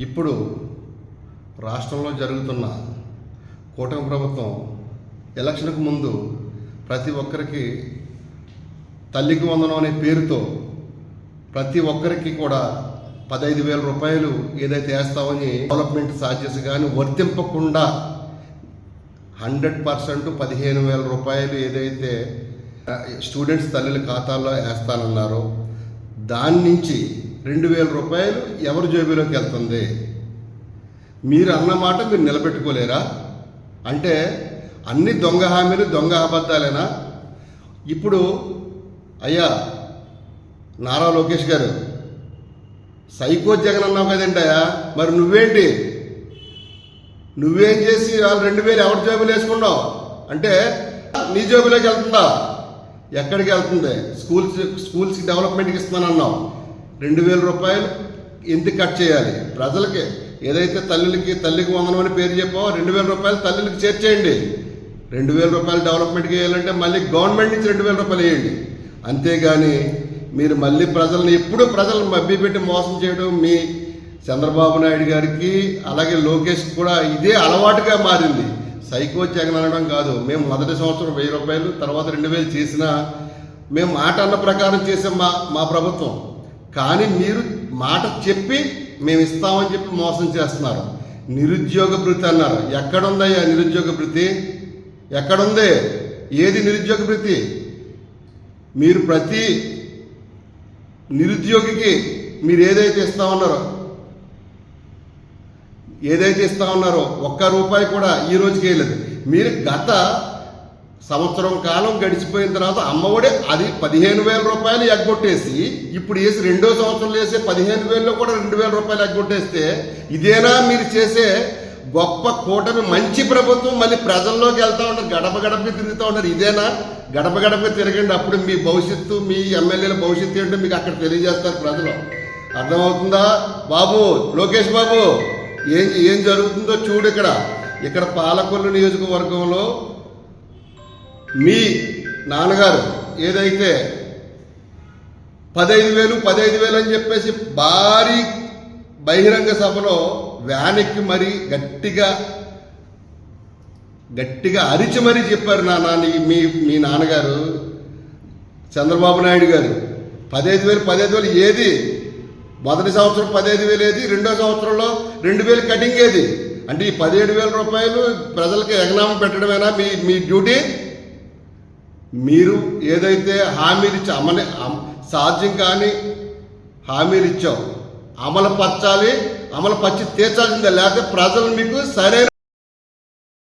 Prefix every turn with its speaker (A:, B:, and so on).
A: ఇప్పుడు రాష్ట్రంలో జరుగుతున్న కూటమి ప్రభుత్వం ఎలక్షన్కు ముందు ప్రతి ఒక్కరికి తల్లికి వందనం అనే పేరుతో ప్రతి ఒక్కరికి కూడా పదహైదు వేల రూపాయలు ఏదైతే వేస్తామని డెవలప్మెంట్ ఛార్జెస్ కానీ వర్తింపకుండా హండ్రెడ్ పర్సెంట్ పదిహేను వేల రూపాయలు ఏదైతే స్టూడెంట్స్ తల్లుల ఖాతాల్లో వేస్తానన్నారో దాని నుంచి రెండు వేల రూపాయలు ఎవరి జేబులోకి వెళ్తుంది? మీరు అన్నమాట మీరు నిలబెట్టుకోలేరా? అంటే అన్ని దొంగ హామీలు దొంగ అబద్ధాలేనా? ఇప్పుడు అయ్యా నారా లోకేష్ గారు సైకో జగన్ అన్నావు అయ్యా మరి నువ్వేంటి? నువ్వేం చేసి వాళ్ళు రెండు వేలు ఎవరి జేబులు వేసుకున్నావు? అంటే నీ జేబులోకి వెళ్తుందా? ఎక్కడికి వెళ్తుంది? స్కూల్స్ స్కూల్స్కి డెవలప్మెంట్కి ఇస్తున్నానన్నావు. రెండు వేల రూపాయలు ఎందుకు కట్ చేయాలి? ప్రజలకి ఏదైతే తల్లులకి తల్లికి వందనం అని పేరు చెప్పావో రెండు వేల రూపాయలు తల్లులకి చేర్చేయండి రెండు వేల రూపాయలు డెవలప్మెంట్కి వేయాలంటే మళ్ళీ గవర్నమెంట్ నుంచి రెండు వేల రూపాయలు వేయండి. అంతేగాని మీరు మళ్ళీ ప్రజల్ని ఎప్పుడూ ప్రజలను మభ్యపెట్టి మోసం చేయడం మీ చంద్రబాబు నాయుడు గారికి అలాగే లోకేష్ కూడా ఇదే అలవాటుగా మారింది. సైకో జగన్ అనడం కాదు. మేము మొదటి సంవత్సరం వెయ్యి రూపాయలు తర్వాత రెండు వేలు చేసినా మేము మాట అన్న ప్రకారం చేసాం మా మా ప్రభుత్వం. కానీ మీరు మాట చెప్పి మేము ఇస్తామని చెప్పి మోసం చేస్తున్నారు. నిరుద్యోగ భృతి అన్నారు. ఎక్కడుందయ్యా నిరుద్యోగ భృతి? ఎక్కడుంది? ఏది నిరుద్యోగ భృతి? మీరు ప్రతి నిరుద్యోగికి మీరు ఏదైతే ఇస్తామన్నారో ఏదైతే ఇస్తా ఉన్నారో ఒక్క రూపాయి కూడా ఈ రోజుకి వేయలేదు. మీరు గత సంవత్సరం కాలం గడిచిపోయిన తర్వాత అమ్మఒడి అది పదిహేను వేల రూపాయలు ఎగ్గొట్టేసి ఇప్పుడు వేసి రెండో సంవత్సరం వేసే పదిహేను వేలలో కూడా రెండు వేల రూపాయలు ఎగ్గొట్టేస్తే ఇదేనా మీరు చేసే గొప్ప కూటమి మంచి ప్రభుత్వం మళ్ళీ ప్రజల్లోకి వెళ్తూ ఉంటారు గడప గడపకి తిరుగుతూ ఉంటారు ఇదేనా? గడప గడపకి తిరగండి అప్పుడు మీ భవిష్యత్తు మీ ఎమ్మెల్యేల భవిష్యత్తు ఏంటో మీకు అక్కడ తెలియజేస్తారు ప్రజలు. అర్థమవుతుందా? బాబు లోకేష్ బాబు ఏం ఏం జరుగుతుందో చూడు ఇక్కడ. ఇక్కడ పాలకొల్లు నియోజకవర్గంలో మీ నాన్నగారు ఏదైతే పదహైదు వేలు పదహైదు వేలు అని చెప్పేసి భారీ బహిరంగ సభలో వ్యాన్ ఎక్కి మరీ గట్టిగా గట్టిగా అరిచి మరీ చెప్పారు నా నాన్న మీ మీ నాన్నగారు చంద్రబాబు నాయుడు గారు. పదహైదు వేలు పదహైదు వేలు ఏది? మొదటి సంవత్సరం పదహైదు వేలు ఏది? రెండో సంవత్సరంలో రెండు వేలు కటింగ్ ఏది? అంటే ఈ పదిహేడు వేల రూపాయలు ప్రజలకు ఎగనామం పెట్టడమేనా మీ మీ డ్యూటీ? మీరు ఏదైతే హామీలు ఇచ్చా అమలు సాధ్యం కానీ హామీలు ఇచ్చావు అమలు పరచాలి అమలు పరిచి తీర్చాల్సిందే లేకపోతే ప్రజలు మీకు సరైన